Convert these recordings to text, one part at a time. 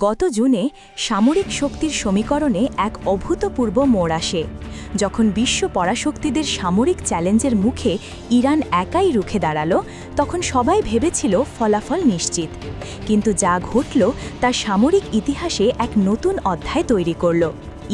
গত জুনে সামরিক শক্তির সমীকরণে এক অভূতপূর্ব মোড় আসে, যখন বিশ্ব পরাশক্তিদের সামরিক চ্যালেঞ্জের মুখে ইরান একাই রুখে দাঁড়াল, তখন সবাই ভেবেছিল ফলাফল নিশ্চিত। কিন্তু যা ঘটল তা সামরিক ইতিহাসে এক নতুন অধ্যায় তৈরি করল।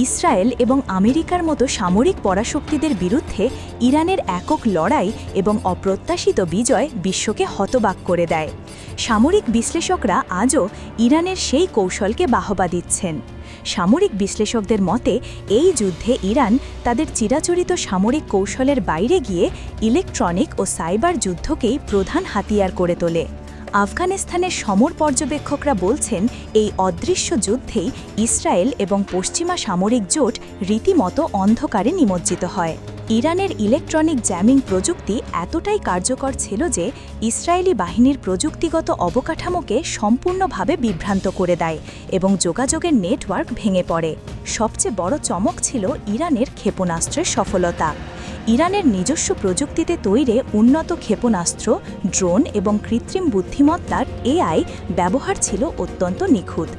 ইসরায়েল এবং আমেরিকার মতো সামরিক পরাশক্তিদের বিরুদ্ধে ইরানের একক লড়াই এবং অপ্রত্যাশিত বিজয় বিশ্বকে হতবাক করে দেয়। সামরিক বিশ্লেষকরা আজও ইরানের সেই কৌশলকে বাহবা দিচ্ছেন। সামরিক বিশ্লেষকদের মতে, এই যুদ্ধে ইরান তাদের চিরাচরিত সামরিক কৌশলের বাইরে গিয়ে ইলেকট্রনিক ও সাইবার যুদ্ধকেই প্রধান হাতিয়ার করে তোলে। আফগানিস্তানের সমর পর্যবেক্ষকরা বলছেন, এই অদৃশ্য যুদ্ধেই ইসরায়েল এবং পশ্চিমা সামরিক জোট রীতিমতো অন্ধকারে নিমজ্জিত হয়। ইরানের ইলেকট্রনিক জ্যামিং প্রযুক্তি এতটাই কার্যকর ছিল যে ইসরায়েলি বাহিনীর প্রযুক্তিগত অবকাঠামোকে সম্পূর্ণভাবে বিভ্রান্ত করে দেয় এবং যোগাযোগের নেটওয়ার্ক ভেঙে পড়ে। সবচেয়ে বড় চমক ছিল ইরানের ক্ষেপণাস্ত্রের সফলতা। ইরানের নিজস্ব প্রযুক্তিতে তৈরি উন্নত ক্ষেপণাস্ত্র, ড্রোন এবং কৃত্রিম বুদ্ধিমত্তার এআই ব্যবহার ছিল অত্যন্ত নিখুঁত।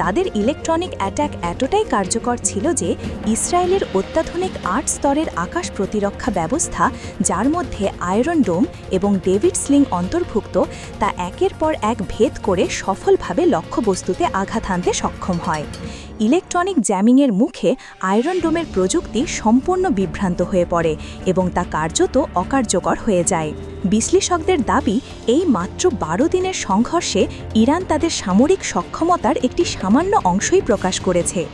তাদের ইলেকট্রনিক অ্যাট্যাক এতটাই কার্যকর ছিল যে ইসরায়েলের অত্যাধুনিক আট স্তরের আকাশ প্রতিরক্ষা ব্যবস্থা, যার মধ্যে আয়রন ডোম এবং ডেভিড স্লিং অন্তর্ভুক্ত, তা একের পর এক ভেদ করে সফলভাবে লক্ষ্যবস্তুতে আঘাত হানতে সক্ষম হয়। ইলেকট্রনিক জ্যামিংয়ের মুখে আয়রন ডোমের প্রযুক্তি সম্পূর্ণ বিভ্রান্ত হয়ে পড়ে এবং তা কার্যত অকার্যকর হয়ে যায়। বিশ্লেষকদের দাবি, এই মাত্র বারো দিনের সংঘর্ষে ইরান তাদের সামরিক সক্ষমতার একটি সামান্য অংশই প্রকাশ করেছে।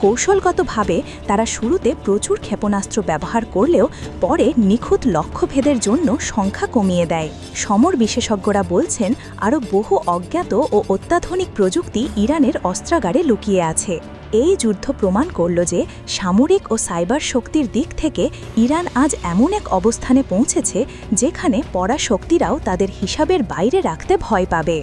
কৌশলগতভাবে তারা শুরুতে প্রচুর ক্ষেপণাস্ত্র ব্যবহার করলেও পরে নিখুঁত লক্ষ্যভেদের জন্য সংখ্যা কমিয়ে দেয়। সমর বিশেষজ্ঞরা বলছেন, আরও বহু অজ্ঞাত ও অত্যাধুনিক প্রযুক্তি ইরানের অস্ত্রাগারে লুকিয়ে আছে। এই যুদ্ধ প্রমাণ করল যে সামরিক ও সাইবার শক্তির দিক থেকে ইরান আজ এমন এক অবস্থানে পৌঁছেছে যেখানে পরাশক্তিরাও তাদের হিসাবের বাইরে রাখতে ভয় পাবে।